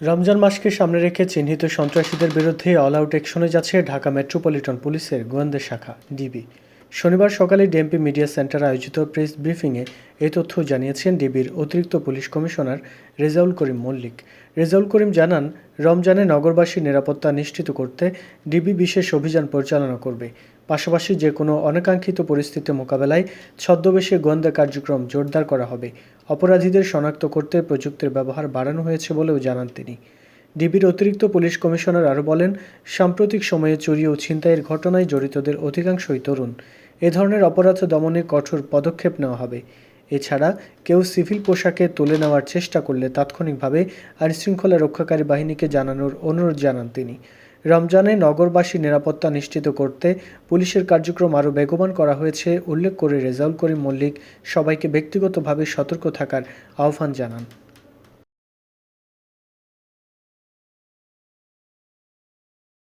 রমজান মাসকে সামনে রেখে চিহ্নিত সন্ত্রাসীদের বিরুদ্ধে অল আউট অ্যাকশনে যাচ্ছে ঢাকা মেট্রোপলিটন পুলিশের গোয়েন্দা শাখা ডিবি শনিবার সকালে ডিএমপি মিডিয়া সেন্টার আয়োজিত প্রেস ব্রিফিংয়ে এই তথ্য জানিয়েছেন ডিবির অতিরিক্ত পুলিশ কমিশনার রেজাউল করিম মল্লিক। রেজাউল করিম জানান, রমজানে নগরবাসীর নিরাপত্তা নিশ্চিত করতে ডিবি বিশেষ অভিযান পরিচালনা করবে। পাশাপাশি যে কোনো অনাকাঙ্ক্ষিত পরিস্থিতি মোকাবেলায় ছদ্মবেশে গোয়েন্দা কার্যক্রম জোরদার করা হবে। অপরাধীদের শনাক্ত করতে প্রযুক্তির ব্যবহার বাড়ানো হয়েছে বলেও জানান তিনি। ডিবির অতিরিক্ত পুলিশ কমিশনার আরও বলেন, সাম্প্রতিক সময়ে চুরি ও ছিনতাইয়ের ঘটনায় জড়িতদের অধিকাংশই তরুণ। এ ধরনের অপরাধ দমনে কঠোর পদক্ষেপ নেওয়া হবে। এছাড়া কেউ সিভিল পোশাকে তুলে নেওয়ার চেষ্টা করলে তাৎক্ষণিকভাবে আইনশৃঙ্খলা রক্ষাকারী বাহিনীকে জানানোর অনুরোধ জানান তিনি। রমজানে নগরবাসী নিরাপত্তা নিশ্চিত করতে পুলিশের কার্যক্রম আরও বেগবান করা হয়েছে, উল্লেখ করে রেজাউল করিম মল্লিক সবাইকে ব্যক্তিগতভাবে সতর্ক থাকার আহ্বান জানান।